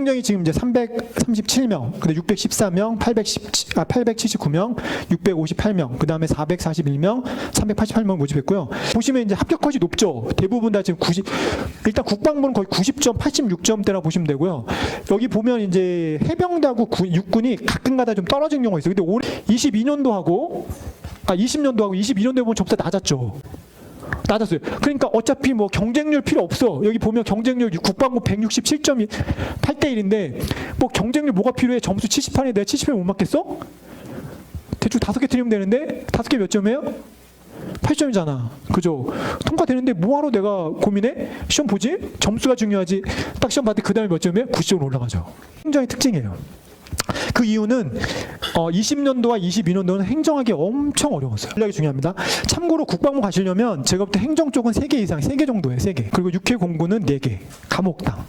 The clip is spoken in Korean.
행정이 지금 이제 337명, 근데 614명, 810, 아, 879명, 658명, 그 다음에 441명, 388명 모집했고요. 보시면 이제 합격컷이 높죠. 대부분 다 지금 90, 일단 국방부는 거의 90점, 86점대라 보시면 되고요. 여기 보면 이제 해병대하고 군- 육군이 가끔가다 좀 떨어진 경우가 있어요. 근데 올해 22년도 하고 아 20년도 하고 22년도에 보면 점수 다 낮았죠. 낮았어요. 그러니까 어차피 뭐 경쟁률 필요 없어. 여기 보면 경쟁률 국방부 167점이 8대 1인데 뭐 경쟁률 뭐가 필요해? 점수 70판에 내가 70에 못 맞겠어? 대충 다섯 개 틀리면 되는데 다섯 개 몇 점이에요? 8점이잖아. 그죠? 통과되는데 뭐하러 내가 고민해? 시험 보지? 점수가 중요하지. 딱 시험 봤을 때 그 다음에 몇 점이에요? 90점으로 올라가죠. 행정의 특징이에요. 그 이유는 어, 20년도와 22년도는 행정하기 엄청 어려웠어요. 전략이 중요합니다. 참고로 국방부 가시려면 제가 볼 때 행정 쪽은 3개 이상, 3개 정도예요. 3개. 그리고 육해 공부는 4개. 과목당.